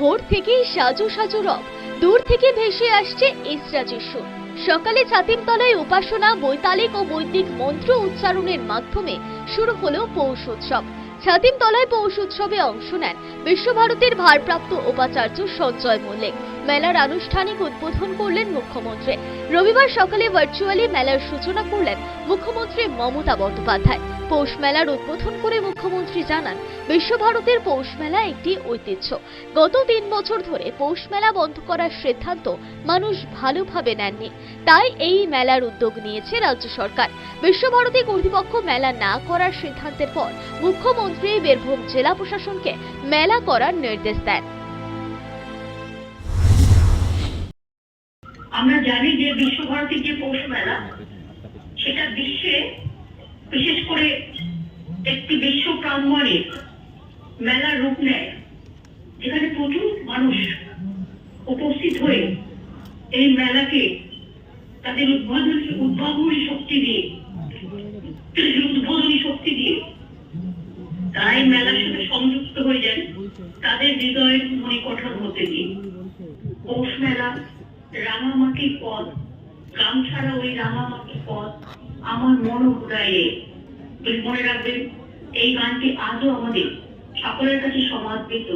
ভোর থেকেই সাজু সাজু রব দূর থেকে ভেসে আসছে ইসরাজের সুর সকালে ছাতিমতলায় উপাসনা, বৈতালিক ও বৈদিক মন্ত্র উচ্চারণের মাধ্যমে শুরু হলো পৌষ উৎসব। ছাতিমতলায় পৌষ উৎসবে অংশ নেন বিশ্বভারতীর ভারপ্রাপ্ত উপাচার্য সঞ্জয় মল্লিক। মেলার আনুষ্ঠানিক উদ্বোধন করলেন মুখ্যমন্ত্রী। রবিবার সকালে ভার্চুয়ালি মেলার সূচনা করলেন মুখ্যমন্ত্রী মমতা বন্দ্যোপাধ্যায়। পৌষ মেলার উদ্বোধন করে মুখ্যমন্ত্রী জানান, বিশ্বভারতীর পৌষ মেলা একটি ঐতিহ্য। গত তিন বছর ধরে পৌষ মেলা বন্ধ করার সিদ্ধান্ত মানুষ ভালোভাবে নেননি। তাই এই মেলার উদ্যোগ নিয়েছে রাজ্য সরকার। বিশ্বভারতী কর্তৃপক্ষ মেলা না করার সিদ্ধান্তের পর মুখ্যমন্ত্রী বীরভূম জেলা প্রশাসনকে মেলা করার নির্দেশ দেন। আমরা জানি যে বিশ্বভারতীর যে পৌষ মেলা, সেটা বিশ্বে বিশেষ করে একটি বিশ্ব প্রাঙ্গণে মেলার রূপ নেয়, যেখানে প্রচুর মানুষ উপস্থিত হয়ে এই মেলাকে তাদের উদ্বোধনী উদ্ভাবনী শক্তি দিয়ে, উদ্বোধনী শক্তি দিয়ে তাই মেলার সাথে সংযুক্ত হয়ে যান, তাদের হৃদয়ের মনে কঠোর হতে দিয়ে। পৌষ মেলা, রাঙামাটির পথ গ্রাম ছাড়া ওই রাঙামাটির পথ আমার মন তুমি মনে রাখবেন এই গানটি আজও আমাদের সকলের কাছে সমাদৃত।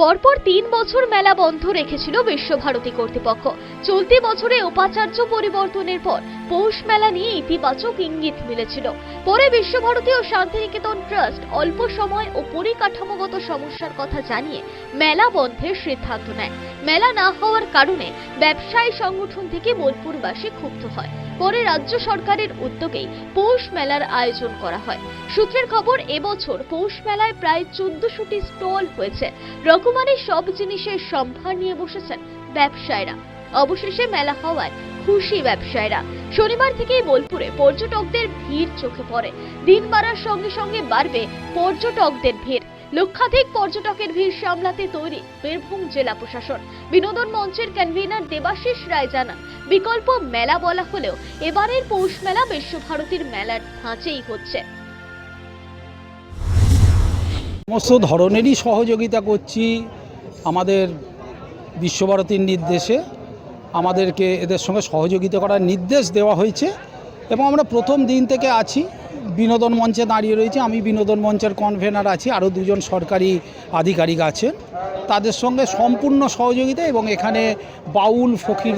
পরপর তিন বছর মেলা বন্ধ রেখেছিল বিশ্বভারতী কর্তৃপক্ষ। চলতি বছরে উপাচার্য পরিবর্তনের পর পৌষ মেলা নিয়ে ইতিবাচক ইঙ্গিত মিলেছিল। পরে বিশ্বভারতী ও শান্তিনিকেতন ট্রাস্ট অল্প সময় ও পরিকাঠামোগত সমস্যার কথা জানিয়ে মেলা বন্ধের সিদ্ধান্ত নেয়। মেলা না হওয়ার কারণে ব্যবসায়ী সংগঠন থেকে বোলপুরবাসী ক্ষুব্ধ হয়। পরে রাজ্য সরকারের উদ্যোগেই পৌষ মেলার আয়োজন করা হয়। সূত্রের খবর, এবছর পৌষ মেলায় প্রায় চোদ্দশোটি স্টল হয়েছে। রকমারি সব জিনিসের সম্ভার নিয়ে বসেছেন ব্যবসায়ীরা। অবশেষে মেলা হওয়ায় খুশি ব্যবসায়ীরা। শনিবার থেকেই বোলপুরে পর্যটকদের ভিড় চোখে পড়ে। দিন বাড়ার সঙ্গে সঙ্গে বাড়বে পর্যটকদের ভিড়। লক্ষাধিক পর্যটকের ভিড় সামলাতে তৈরি বীরভূম জেলা প্রশাসন। বিনোদন মঞ্চের কনভিনার দেবাশিস রায় জানান, বিকল্প মেলা বলা হলেও এবারের পৌষ মেলা বিশ্বভারতীর মেলার ধাঁচেই হচ্ছে। সমস্ত ধরনেরই সহযোগিতা করছি আমাদের বিশ্বভারতীর নির্দেশে। আমাদেরকে এদের সঙ্গে সহযোগিতা করার নির্দেশ দেওয়া হয়েছে এবং আমরা প্রথম দিন থেকে আছি। বিনোদন মঞ্চে দাঁড়িয়ে রয়েছি। আমি বিনোদন মঞ্চের কনভেনার আছি। আরও দুজন সরকারি আধিকারিক আছেন। তাদের সঙ্গে সম্পূর্ণ সহযোগিতা এবং এখানে বাউল, ফকির